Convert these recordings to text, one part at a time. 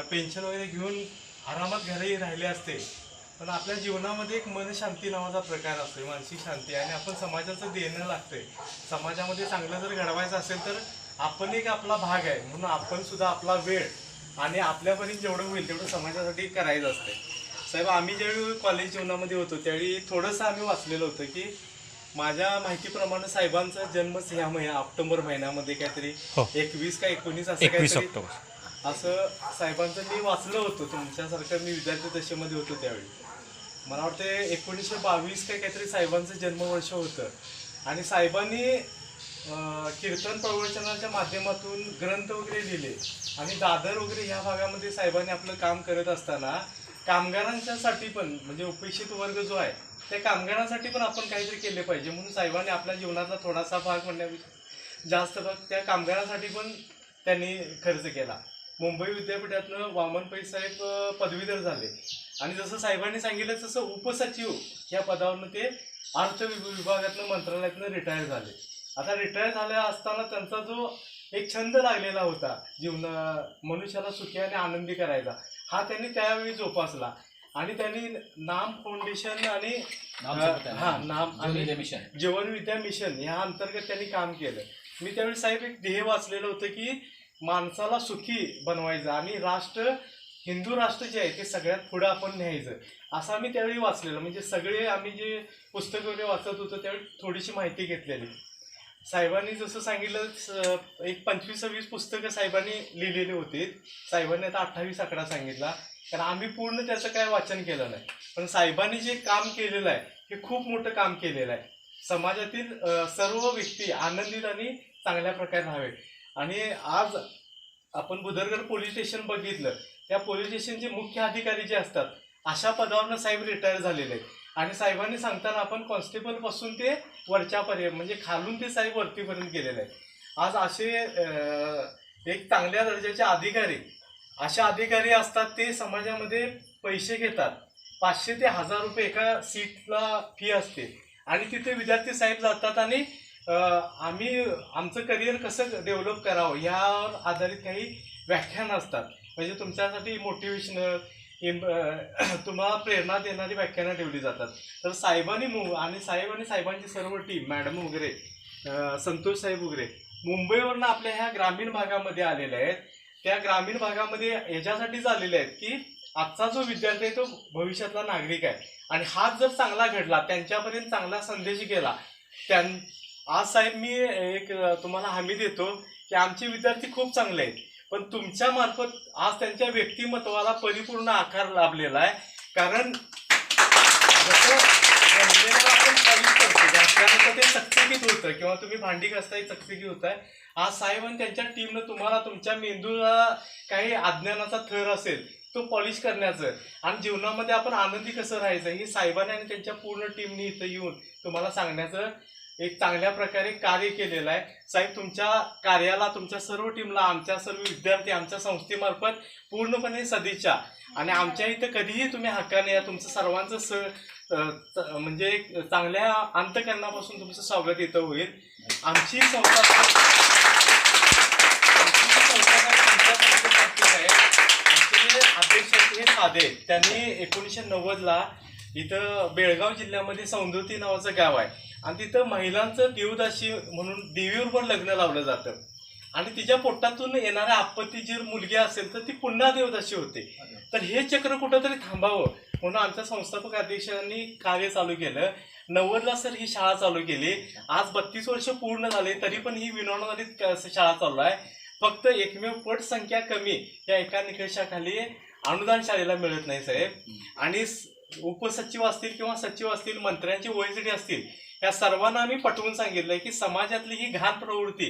Pension वगैरे घेऊन आरामात घरी राहिले असते. पण आपल्या जीवनामध्ये एक मनशांती नावाचा प्रकार असतो मानसिक शांती. आणि आपण समाजाचं देणं लागतंय. समाजामध्ये चांगलं जर घडवायचं असेल तर आपण एक आपला भाग आहे. म्हणून आपण सुद्धा आपला वेळ आणि आपल्यापर्यंत जेवढं होईल तेवढं समाजासाठी करायचं असते साहेब आम्ही ज्यावेळी कॉलेज जीवनामध्ये होतो त्यावेळी थोडंसं आम्ही वाचलेलं होतं की माझ्या माहितीप्रमाणे साहेबांचा जन्म ह्या महिन्या ऑक्टोबर महिन्यामध्ये काहीतरी हो. एकवीस का एकोणीस असं काहीतरी असं साहेबांचं मी वाचलं होतं तुमच्यासारखं मी विद्यार्थी दशेमध्ये होतो त्यावेळी. मला वाटतं एकोणीसशे बावीस काय काहीतरी साहेबांचं जन्मवर्ष होतं. आणि साहेबांनी कीर्तन प्रवचनाच्या माध्यमातून ग्रंथ वगैरे लिहिले. आणि दादर वगैरे ह्या भागामध्ये साहेबांनी आपलं काम करत असताना कामगारांच्यासाठी पण म्हणजे उपेक्षित वर्ग जो आहे त्या कामगारांसाठी पण आपण काहीतरी केले पाहिजे. म्हणून साहेबांनी आपल्या जीवनातला थोडासा भाग म्हणण्यापेक्षा जास्त भाग त्या कामगारांसाठी पण त्यांनी खर्च केला. मुंबई विद्यापीठातनं वामन पै साहेब पदवीधर झाले. आणि जसं साहेबांनी सांगितलं तसं उपसचिव या पदावरनं ते अर्थ विभ- विभागातनं मंत्रालयातनं रिटायर झाले. आता रिटायर झाले असताना त्यांचा जो एक छंद लागलेला होता जीवना मनुष्याला सुखी आणि आनंदी करायचा हा त्यांनी त्यावेळी जोपासला. आणि त्यांनी नाम फाउंडेशन आणि हा नाम आणि मिशन जीवन विद्या मिशन या अंतर्गत त्यांनी काम केलं. मी त्यावेळी साहेब एक ध्येय वाचलेलं होतं की माणसाला सुखी बनवायचं आणि राष्ट्र हिंदू राष्ट्र जे आहे ते सगळ्यात पुढं आपण न्यायचं. असं आम्ही त्यावेळी वाचलेलं. म्हणजे सगळे आम्ही जे पुस्तकं वगैरे वाचत होतो त्यावेळी थोडीशी माहिती घेतलेली. साहेबांनी जसं सांगितलं स- एक पंचवीस सव्वीस पुस्तकं साहेबांनी लिहिलेली होती. साहेबांनी आता अठ्ठावीस आकडा सांगितला. कारण आम्ही पूर्ण त्याचं काय वाचन केलं नाही. पण साहेबांनी जे काम केलेलं आहे हे खूप मोठं काम केलेलं आहे. समाजातील सर्व व्यक्ती आनंदित आणि चांगल्या प्रकारे राहावे. आणि आज आपण बुधरगड पोलीस स्टेशन बघितलं. त्या पोलीस स्टेशनचे मुख्य अधिकारी जे असतात अशा पदावरनं साहेब रिटायर झालेले आहेत. आणि साहेबांनी सांगताना आपण कॉन्स्टेबलपासून ते वरच्यापर्यंत म्हणजे खालून ते साहेब वरतीपर्यंत गेलेले आहेत. आज असे एक चांगल्या दर्जाचे अधिकारी अशा अधिकारी असतात ते समाजामध्ये पैसे घेतात. पाचशे ते हजार रुपये एका सीटला फी असते. आणि तिथे विद्यार्थी साहेब जातात आणि आम्ही आमचं करिअर कसं डेव्हलप करावं यावर आधारित काही व्याख्यान असतात. म्हणजे तुमच्यासाठी मोटिवेशनल तुम्हाला प्रेरणा देणारी व्याख्यानं ठेवली जातात. तर साहेबांनी मु आणि साहेब आणि साहेबांची सर्व टीम मॅडम वगैरे संतोष साहेब वगैरे मुंबईवरनं आपल्या ह्या ग्रामीण भागामध्ये आलेल्या आहेत. त्या ग्रामीण भागामध्ये ह्याच्यासाठीच आलेल्या आहेत की आजचा जो विद्यार्थी आहे तो भविष्यातला नागरिक आहे. आणि हाच जर चांगला घडला त्यांच्यापर्यंत चांगला संदेश गेला त्यां आज साहेब मी एक तुम्हाला हमी देतो की आमचे विद्यार्थी खूप चांगले आहेत. पण तुमच्या मार्फत आज त्यांच्या व्यक्तिमत्वाला परिपूर्ण आकार लाभलेला आहे. कारण जसं करतो ते चकचकीत होतं किंवा तुम्ही भांडी घासताही चकचकीत होत आहे आज साहेब आणि त्यांच्या टीमनं तुम्हाला तुमच्या मेंदूला काही अज्ञानाचा थर असेल तो पॉलिश करण्याचं. आणि जीवनामध्ये आपण आनंदी कसं राहायचं हे साहेबांनी आणि त्यांच्या पूर्ण टीमनी इथं येऊन तुम्हाला सांगण्याचं एक चांगल्या प्रकारे कार्य केलेलं आहे. साहेब तुमच्या कार्याला तुमच्या सर्व टीमला आमच्या सर्व विद्यार्थी आमच्या संस्थेमार्फत पूर्णपणे सदिच्छा. आणि आमच्या इथं कधीही तुम्ही हक्काने या तुमचं सर्वांचं स म्हणजे एक चांगल्या अंतकरणापासून तुमचं स्वागत इथं होईल. आमची संस्था संस्था आहे, आमचे हे साधे. त्यांनी एकोणीसशे नव्वदला इथं बेळगाव जिल्ह्यामध्ये सौंदृती नावाचं गाव आहे. आणि तिथं महिलांचं देवदाशी म्हणून देवीवर पण लग्न लावलं जातं. आणि तिच्या पोटातून येणाऱ्या आपत्ती जर मुलगी असेल तर ती पुन्हा देवदाशी होते. तर हे चक्र कुठंतरी थांबावं म्हणून आमच्या संस्थापक अध्यक्षांनी कार्य चालू केलं. नव्वदला सर ही शाळा चालू केली. आज बत्तीस वर्ष पूर्ण झाले तरी पण ही विनोदित शाळा चालू आहे. फक्त एकमेव पट संख्या कमी या एका निकषाखाली अनुदान शाळेला मिळत नाही साहेब. आणि उपसचिव असतील किंवा सचिव असतील मंत्र्यांची ओएसडी असतील या सर्वांना आम्ही पटवून सांगितलंय की समाजातली ही घाण प्रवृत्ती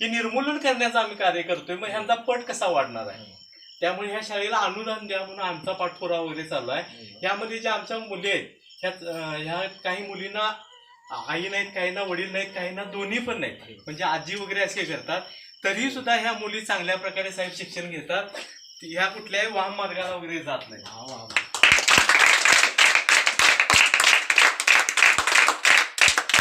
ही निर्मूलन करण्याचं आम्ही कार्य करतोय मग ह्यांचा पट कसा वाढणार आहे? त्यामुळे ह्या शाळेला अनुदान द्या म्हणून आमचा पाठपुरावा वगैरे चालू आहे. यामध्ये ज्या आमच्या मुली आहेत ह्या ह्या काही मुलींना आई नाहीत काहींना वडील नाहीत काहींना दोन्ही पण नाहीत. म्हणजे आजी वगैरे असे करतात. तरी सुद्धा ह्या मुली चांगल्या प्रकारे साहेब शिक्षण घेतात. ह्या कुठल्याही वाहन मार्गाला वगैरे जात नाही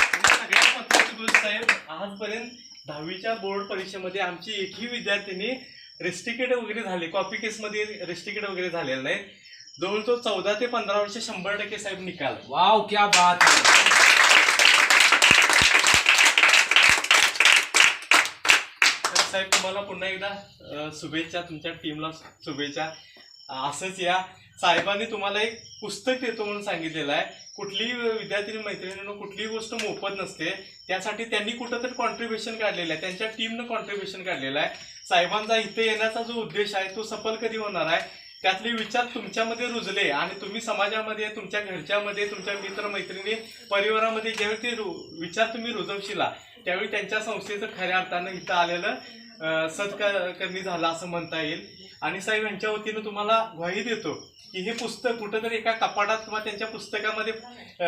आणि सगळ्यात महत्वाची गोष्ट साहेब आजपर्यंत दहावीच्या बोर्ड परीक्षेमध्ये आमची एकही विद्यार्थिनी रिस्टिकेट वगैरे झाले. कॉपी केसमध्ये रिस्टिकेट वगैरे झालेलं नाही. जवळजवळ चौदा ते पंधरा वर्ष शंभर टक्के साहेब निकाल. वाव क्या बात है तर साहेब तुम्हाला पुन्हा एकदा अ, शुभेच्छा तुमच्या टीमला शुभेच्छा. असंच या. साहेबांनी तुम्हाला एक पुस्तक देतो म्हणून सांगितलेलं आहे. कुठलीही विद्यार्थी मैत्रिणीनं कुठलीही गोष्ट मोफत नसते. त्यासाठी त्यांनी कुठं तरी कॉन्ट्रीब्युशन काढलेलं आहे. त्यांच्या टीमनं कॉन्ट्रीब्युशन काढलेलं आहे. साहेबांचा इथे येण्याचा जो उद्देश आहे तो सफल कधी होणार आहे? त्यातले विचार तुमच्यामध्ये रुजले आणि तुम्ही समाजामध्ये तुमच्या घरच्यामध्ये तुमच्या मित्र मैत्रिणी परिवारामध्ये ज्यावेळी ते रु- विचार तुम्ही रुजवशिला त्यावेळी त्यांच्या संस्थेचं खऱ्या अर्थानं इथं आलेलं सत्कर्मी झालं असं म्हणता येईल. आणि साहेब यांच्या वतीनं तुम्हाला ग्वाही देतो की हे पुस्तक कुठंतरी एका कपाटात किंवा त्यांच्या पुस्तकामध्ये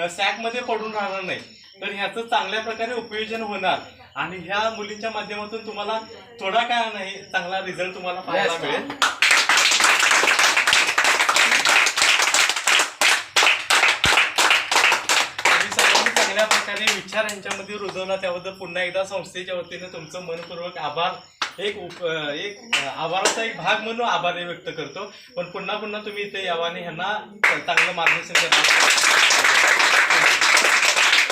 सॅकमध्ये पडून राहणार नाही. तर ह्याचं चांगल्या प्रकारे उपयोजन होणार. आणि ह्या मुलींच्या माध्यमातून तुम्हाला थोडा काय नाही चांगला रिझल्ट तुम्हाला पाहायला मिळेल. चांगल्या प्रकारे विचार यांच्यामध्ये रुजवला. त्याबद्दल पुन्हा एकदा संस्थेच्या वतीने तुमचं मनपूर्वक आभार. एक उप एक आभाराचा एक भाग म्हणून आभार व्यक्त करतो. पण पुन्हा पुन्हा तुम्ही इथे यावाने ह्यांना चांगलं मार्गदर्शन करता